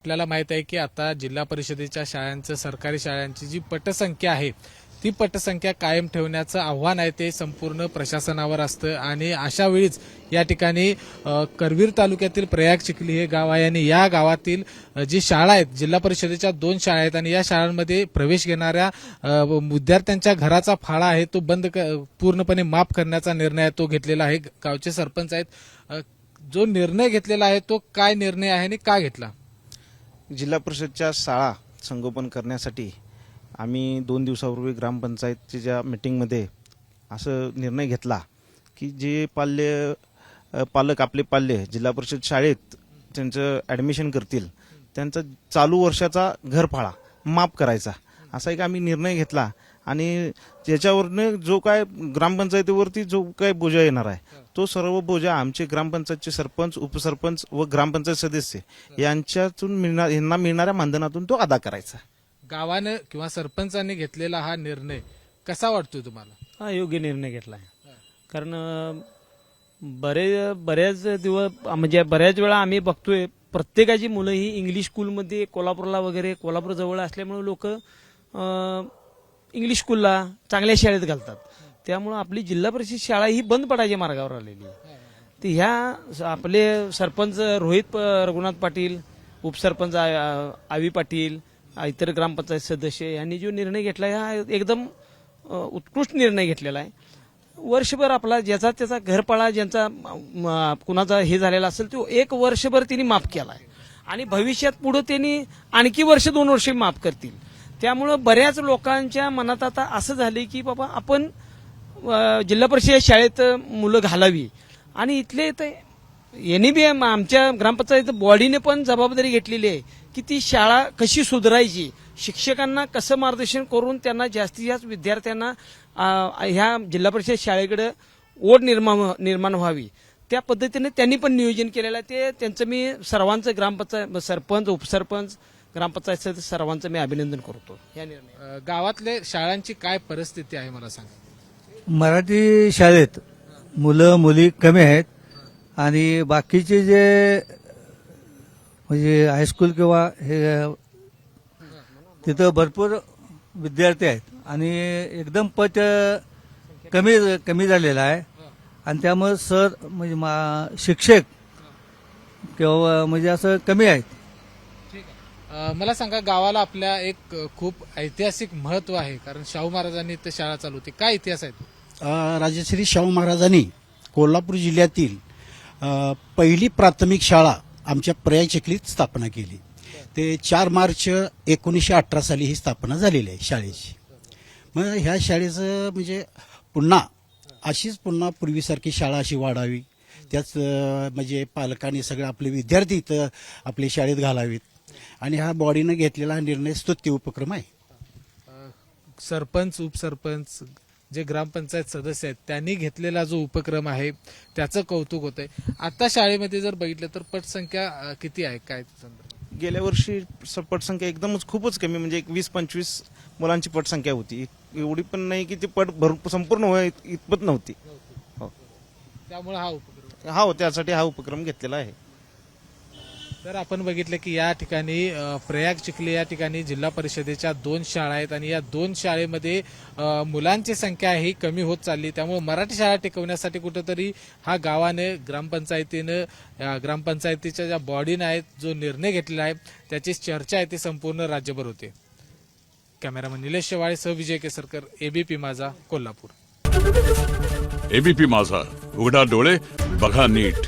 आपल्याला माहीत आहे की आता जिल्हा परिषदेच्या शाळांचं सरकारी शाळांची जी पटसंख्या आहे ती पटसंख्या कायम ठेवण्याचं आव्हान आहे ते संपूर्ण प्रशासनावर असतं. आणि अशा वेळीच या ठिकाणी करवीर तालुक्यातील प्रयाग चिखली हे गाव आहे. आणि या गावातील जी शाळा आहेत जिल्हा परिषदेच्या दोन शाळा आहेत आणि या शाळांमध्ये प्रवेश घेणाऱ्या विद्यार्थ्यांच्या घराचा फाळा आहे तो बंद क- पूर्णपणे माफ करण्याचा निर्णय तो घेतलेला आहे. गावचे सरपंच आहेत. जो निर्णय घेतलेला आहे तो काय निर्णय आहे आणि का घेतला? जिल्हा परिषदच्या शाळा संगोपन करण्यासाठी आम्ही दोन दिवसापूर्वी ग्रामपंचायतच्या मीटिंगमध्ये मिटिंगमध्ये असं निर्णय घेतला की जे पाल्य पालक आपले पाल्य जिल्हा परिषद शाळेत त्यांचं ॲडमिशन करतील त्यांचा चालू वर्षाचा घरफाळा माफ करायचा असा एक आम्ही निर्णय घेतला. आणि त्याच्यावरनं जो काय ग्रामपंचायतीवरती जो काय बोजा येणार आहे तो सर्व बोजा आमचे ग्रामपंचायतचे सरपंच उपसरपंच व ग्रामपंचायत सदस्य यांच्यातून मिळणार यांना मिळणाऱ्या मानधनातून तो अदा करायचा. गावानं किंवा सरपंचांनी घेतलेला हा निर्णय कसा वाटतोय तुम्हाला? हा योग्य निर्णय घेतला आहे कारण अं, बरे बऱ्याच दिवस म्हणजे बऱ्याच वेळा आम्ही बघतोय प्रत्येकाची मुलं ही इंग्लिश स्कूलमध्ये कोल्हापूरला वगैरे कोल्हापूर जवळ असल्यामुळे लोक इंग्लिश स्कूलला चांगल्या शाळेत घालतात. त्यामुळं आपली जिल्हा परिषद शाळा ही बंद पडायच्या मार्गावर आलेली आहे. तर ह्या आपले सरपंच रोहित रघुनाथ पाटील उपसरपंच आवी पाटील इतर ग्रामपंचायत सदस्य यांनी जो निर्णय घेतला हा एकदम उत्कृष्ट निर्णय घेतलेला आहे. वर्षभर आपला ज्याचा त्याचा घरपाळा ज्यांचा कुणाचा हे झालेला असेल तो एक वर्षभर त्यांनी माफ केला आहे आणि भविष्यात पुढे त्यांनी आणखी वर्ष दोन वर्ष माफ करतील. त्यामुळं बऱ्याच लोकांच्या मनात आता असं झालं की बाबा आपण जिल्हा परिषद शाळेत मुलं घालावी. आणि इथले तर यांनी बी आमच्या ग्रामपंचायत बॉडीने पण जबाबदारी घेतलेली आहे की ती शाळा कशी सुधारायची. शिक्षकांना कसं मार्गदर्शन करून त्यांना जास्तीत जास्त विद्यार्थ्यांना ह्या जिल्हा परिषद शाळेकडे ओढ निर्माण निर्माण व्हावी. त्या पद्धतीने त्यांनी पण नियोजन केलेलं आहे. ते त्यांचं मी सर्वांचं ग्रामपंचायत सरपंच उपसरपंच ग्रामपंचायत सदस्य सर्वांचं मी अभिनंदन करतो या निर्णय अ, गावातले शाळांची काय परिस्थिती आहे मला सांगा. मराठी शाळेत मुलं मुली कमी आहेत आणि बाकीचे जे म्हणजे हायस्कूल किंवा हे तिथं भरपूर विद्यार्थी आहेत आणि एकदम पट कमी कमी झालेला आहे. आणि त्यामुळे सर म्हणजे मा- शिक्षक किंवा म्हणजे असं कमी आहेत. मला सांगा गावाला आपल्या एक खूप ऐतिहासिक महत्त्व आहे कारण शाहू महाराजांनी इथं शाळा चालू होती. काय इतिहास आहे तो? अ, राजश्री शाहू महाराजांनी कोल्हापूर जिल्ह्यातील अ, पहिली प्राथमिक शाळा आमच्या प्रयाग चिखलीत स्थापना केली. ते चार मार्च एकोणीसशे अठरा साली ही स्थापना झालेली आहे शाळेची. मग ह्या शाळेचं म्हणजे पुन्हा अशीच पुन्हा पूर्वीसारखी शाळा अशी वाढावी. त्याच अ, म्हणजे पालकांनी सगळे आपले विद्यार्थी इथं आपल्या शाळेत घालावेत. आणि हा बॉडीनं घेतलेला हा निर्णय स्तुत्य उपक्रम आहे. सरपंच उपसरपंच जे ग्रामपंचायत सदस्य आहेत त्यांनी घेतलेला जो उपक्रम आहे त्याचं कौतुक होतंय. आता शाळेमध्ये जर बघितलं तर पटसंख्या अ, किती आहे? काय संदर्भात? गेल्या वर्षी स- पटसंख्या एकदमच खूपच कमी म्हणजे एक वीस पंचवीस मुलांची पटसंख्या होती. एवढी पण नाही की ती पट भर संपूर्ण होय इत- इतपत नव्हती. हो. त्यामुळे हा उपक्रम. हा. हो त्यासाठी हा उपक्रम घेतलेला आहे. तर आपण बघितलं की या ठिकाणी प्रयाग चिखली या ठिकाणी जिल्हा परिषदेच्या दोन शाळा आहेत आणि या दोन शाळेमध्ये मुलांची संख्या ही कमी होत चालली. त्यामुळे मराठी शाळा टिकवण्यासाठी कुठंतरी हा गावाने ग्रामपंचायतीनं ग्रामपंचायतीच्या ज्या बॉडीनं आहेत जो निर्णय घेतलेला आहे त्याची चर्चा आहे ती संपूर्ण राज्यभर होते. कॅमेरामन निलेश शेवाळे सह विजय केसरकर एबीपी माझा कोल्हापूर. एबीपी माझा उघडा डोळे बघा नीट.